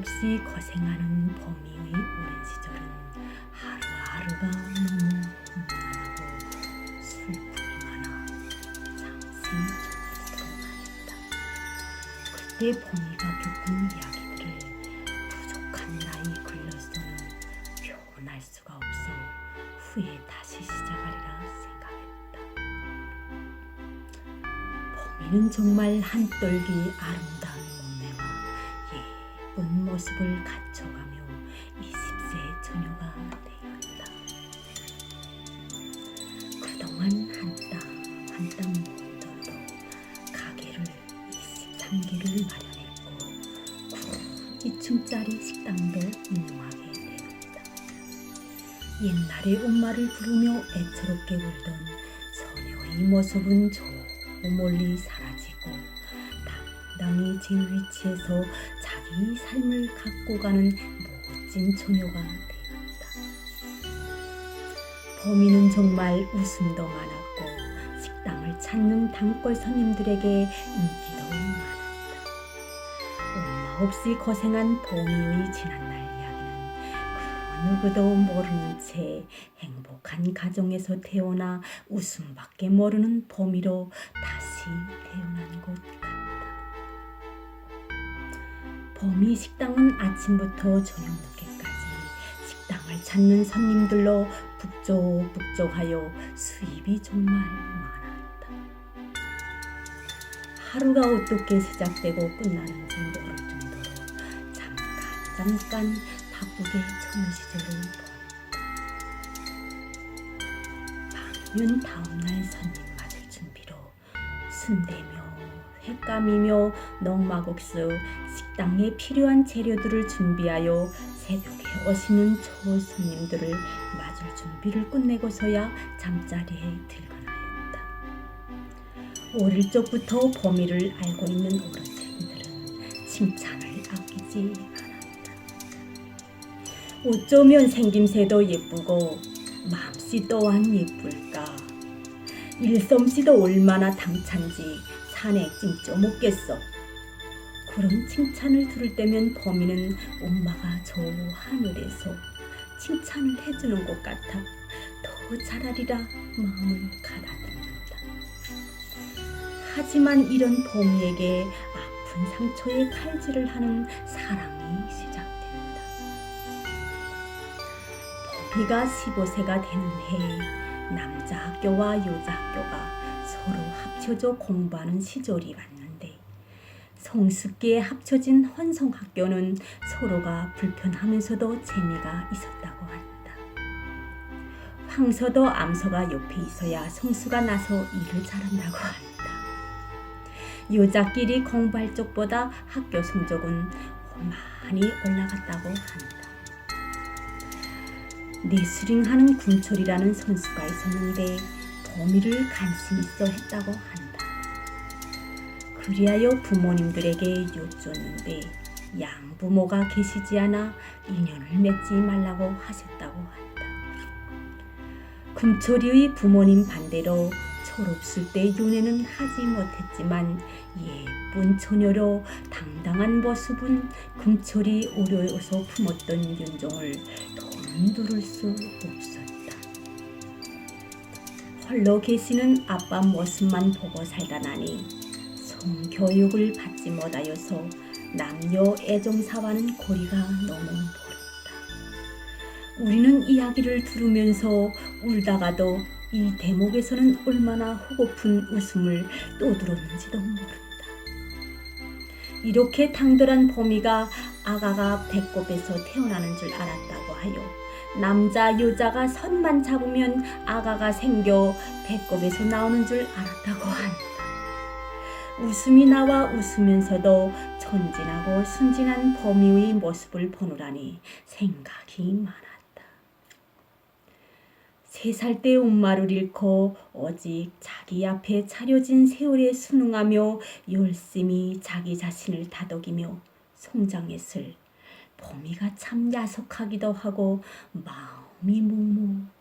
없이 거생하는 범이의 오랜 시절은 하루하루가 너무 험난하고 슬픔이 많아 잠시 들어가겠다. 그때 범이가 겪은 이야기들을 부족한 나이 글로서는 표현할 수가 없어 후에 다시 시작하리라 생각했다. 범이는 정말 한떨기 예쁜 모습을 갖춰가며 20세 처녀가 되었다. 그동안 한땀한땀 모으더라도 가게를 23개를 마련했고 2층짜리 식당도 운영하게 되었다. 옛날에 엄마를 부르며 애처롭게 울던 소녀의 모습은 저 멀리 사라지고 당당히 제 위치에서 자기 삶을 갖고 가는 멋진 처녀가 되었다. 범인은 정말 웃음도 많았고 식당을 찾는 단골 손님들에게 인기도 많았다. 엄마 없이 고생한 범이의 지난날 이야기는 그 누구도 모르는 채 행복한 가정에서 태어나 웃음밖에 모르는 범이로 다시 같다. 범이 식당은 아침부터 저녁 늦게까지 식당을 찾는 손님들로 북적북적하여 수입이 정말 많았다. 하루가 어떻게 시작되고 끝나는지 모를 정도로 잠깐 잠깐 바쁘게 처는 시절을 보냈다. 밤이면 다음날 손님 맞을 준비로 순대며 횟감이며 농마국수 식당에 필요한 재료들을 준비하여 새벽에 오시는 초 손님들을 맞을 준비를 끝내고서야 잠자리에 들거나였다. 어릴 적부터 범위를 알고 있는 어르신들은 칭찬을 아끼지 않았다. 어쩌면 생김새도 예쁘고 마음씨 또한 예쁠까. 일솜씨도 얼마나 당찬지 산에 찡쪄 먹겠어. 그런 칭찬을 들을 때면 범인은 엄마가 저 하늘에서 칭찬을 해주는 것 같아 더 잘하리라 마음을 가다듬는다. 하지만 이런 범이에게 아픈 상처에 칼질을 하는 사랑이 시작된다. 범이가 15세가 되는 해에 남자 학교와 여자 학교가 서로 합쳐져 공부하는 시절이 왔는데 성숙기에 합쳐진 혼성학교는 서로가 불편하면서도 재미가 있었다고 한다. 황서도 암서가 옆에 있어야 성수가 나서 일을 잘한다고 한다. 여자끼리 공부할 적보다 학교 성적은 많이 올라갔다고 한다. 네스링하는 군철이라는 선수가 있었는데 범위를 관심 있어 했다고 한다. 그리하여 부모님들에게 여쭈었는데 양부모가 계시지 않아 인연을 맺지 말라고 하셨다고 한다. 금철이의 부모님 반대로 철없을 때 연애는 하지 못했지만 예쁜 처녀로 당당한 모습은 금철이 어려워서 품었던 윤종을 더는 두를 수 없었다. 홀로 계시는 아빠 모습만 보고 살다 나니 성교육을 받지 못하여서 남녀 애정사와는 거리가 너무 멀었다. 우리는 이야기를 들으면서 울다가도 이 대목에서는 얼마나 호고픈 웃음을 떠들었는지도 모른다. 이렇게 당돌한 범이가 아가가 배꼽에서 태어나는 줄 알았다고 하여 남자 여자가 손만 잡으면 아가가 생겨 배꼽에서 나오는 줄 알았다고 한다. 웃음이 나와 웃으면서도 천진하고 순진한 범이의 모습을 보느라니 생각이 많았다. 세 살 때 엄마를 잃고 오직 자기 앞에 차려진 세월에 순응하며 열심히 자기 자신을 다독이며 성장했을 범이가 참 야속하기도 하고 마음이 묵묵